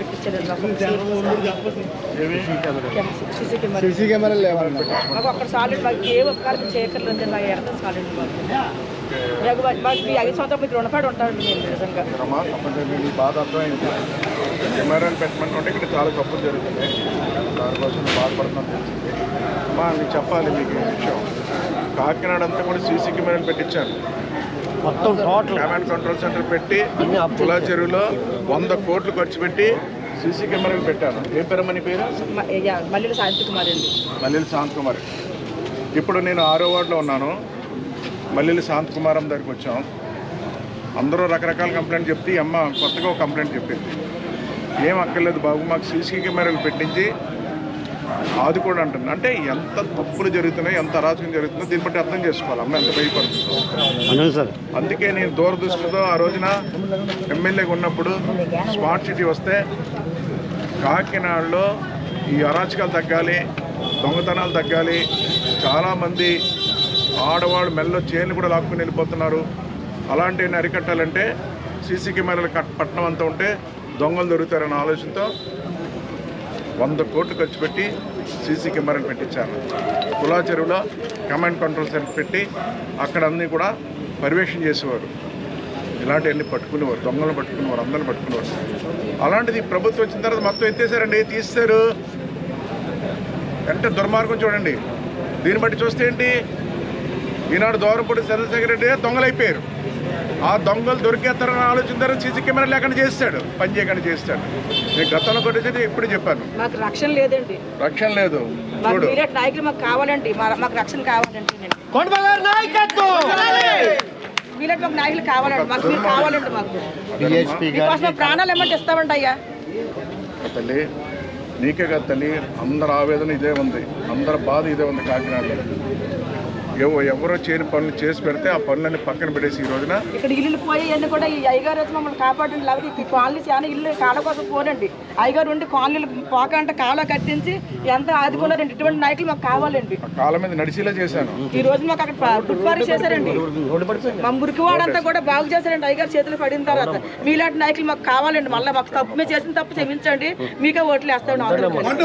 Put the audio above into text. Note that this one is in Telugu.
మాకు సీసీ కెమెరా. సీసీ కెమెరాలు లేవన్నా మాకు అక్కడ సాలిడ్ మాకు ఏ ఉపకారం చేయక్కర్లేదు మాకు ఎక్కడ సాలిడ్ మాకు. మాకు మాకు ఐదు సంవత్సరాలు మీకు రుణపడి నేను నిజంగా. మీ బాధ అర్థమైంది. కెమెరాలు పెట్టమంటే ఇక్కడ చాలా తప్పులు జరుగుతున్నాయి దానికోసం తెలిసింది అమ్మా నేను చెప్పాలి మీకు విషయం. కాకినాడ అంతా కూడా సీసీ కెమెరాలు పెట్టించాను మొత్తం టోటల్ కమాండ్ కంట్రోల్ సెంటర్ పెట్టి కులా చెరువులో వంద కోట్లు ఖర్చు పెట్టి సీసీ కెమెరాలు పెట్టాను ఏ పేరు మల్లెల శాంతి కుమార్ అండి. మల్లెల శాంత్ కుమార్. ఇప్పుడు నేను ఆరో వార్డులో ఉన్నాను. మల్లెల శాంత్ కుమారం దగ్గరికి వచ్చాం. అందరూ రకరకాల కంప్లైంట్ చెప్తే అమ్మ కొత్తగా ఒక కంప్లైంట్ చెప్పింది. ఏం అక్కర్లేదు బాబు మాకు సీసీ కెమెరాలు పెట్టించి ఆదుకోండి అంటుంది. అంటే ఎంత తప్పులు జరుగుతున్నాయి ఎంత అరాచకం జరుగుతుందో దీన్ని బట్టి అర్థం చేసుకోవాలి. అమ్మ ఎంత భయపడుతుందో. సార్. అందుకే నేను దూరదృష్టితో ఆ రోజున ఎమ్మెల్యేగా ఉన్నప్పుడు స్మార్ట్ సిటీ వస్తే కాకినాడలో ఈ అరాచకాలు తగ్గాలి దొంగతనాలు తగ్గాలి. చాలామంది ఆడవాళ్ళు మెల్లో చైన్లు కూడా లాక్కుని వెళ్ళిపోతున్నారు. అలాంటివి అరికట్టాలంటే సీసీ కెమెరాలు కట్ పట్టణం అంతా ఉంటే దొంగలు దొరుకుతారన్న ఆలోచనతో వంద కోట్లు ఖర్చు పెట్టి సీసీ కెమెరాలు పెట్టించారు. కులా చెరువులో కమాండ్ కంట్రోల్ సెంటర్ పెట్టి అక్కడ అన్నీ కూడా పర్యవేక్షణ చేసేవారు. ఇలాంటివన్నీ పట్టుకునేవారు దొంగలను పట్టుకునేవారు అందరిని పట్టుకునేవారు. అలాంటిది ప్రభుత్వం వచ్చిన తర్వాత మొత్తం ఎత్తేసారండి తీస్తారు అంటే దుర్మార్గం చూడండి. దీన్ని బట్టి చూస్తే ఏంటి? ఈనాడు దూరంపూడి చంద్రశేఖర్ రెడ్డి దొంగలైపోయారు. ఆ దొంగలు దొరికేస్తారని ఆలోచన సీసీ కెమెరా లేకుండా చేస్తాడు పని చేయకుండా చేస్తాడు నేను గతంలో కొట్టేది ఎప్పుడు చెప్పాను. మాకు రక్షణ లేదండి. రక్షణ లేదు. చూడు. నాయకులు మాకు కావాలండి. మా- మాకు రక్షణ కావాలండి నేను మీలాంటి మాకు నాయకులు కావాలండి. మాకు మీరు కావాలండి మాకు. డిఎస్పీ మీకోసం మా ప్రాణాలు ఏమంటే ఇస్తామండి అయ్యా? తల్లి నీకే కదా తల్లి అందరి ఆవేదన ఇదే ఉంది. అందరి బాధ ఇదే ఉంది కాకినాడలో. ఎవరో చేయని పనులు చేసి పెడితే ఆ పనులన్నీ పక్కన పెట్టేసి ఈ రోజున ఇక్కడ ఇల్లు పోయి కూడా ఈ అయ్యగారు వచ్చి మమ్మల్ని కాపాడండి లేకపోతే ఈ కాలనీ చాలా ఇల్లు కాళ్ళ కోసం పోనండి. అయ్యగారు ఉండి కాలనీలు పోక అంటే కాళ్ళ కట్టించి ఎంత ఆదుకున్నారండి ఇటువంటి నాయకులు మాకు కావాలండి. కాళ్ళ మీద నడిచేలా చేశాను. ఈ రోజు మాకు అక్కడ ఫుట్పాత్ చేశారండి. మా మురికివాడంతా కూడా బాగు చేశారండి. అయ్యగారు చేతులు పడిన తర్వాత మీలాంటి నాయకులు మాకు కావాలండి. మళ్ళీ మాకు తప్పు మేము చేసిన తప్పు క్షమించండి. మీకే ఓట్లు కలిసి.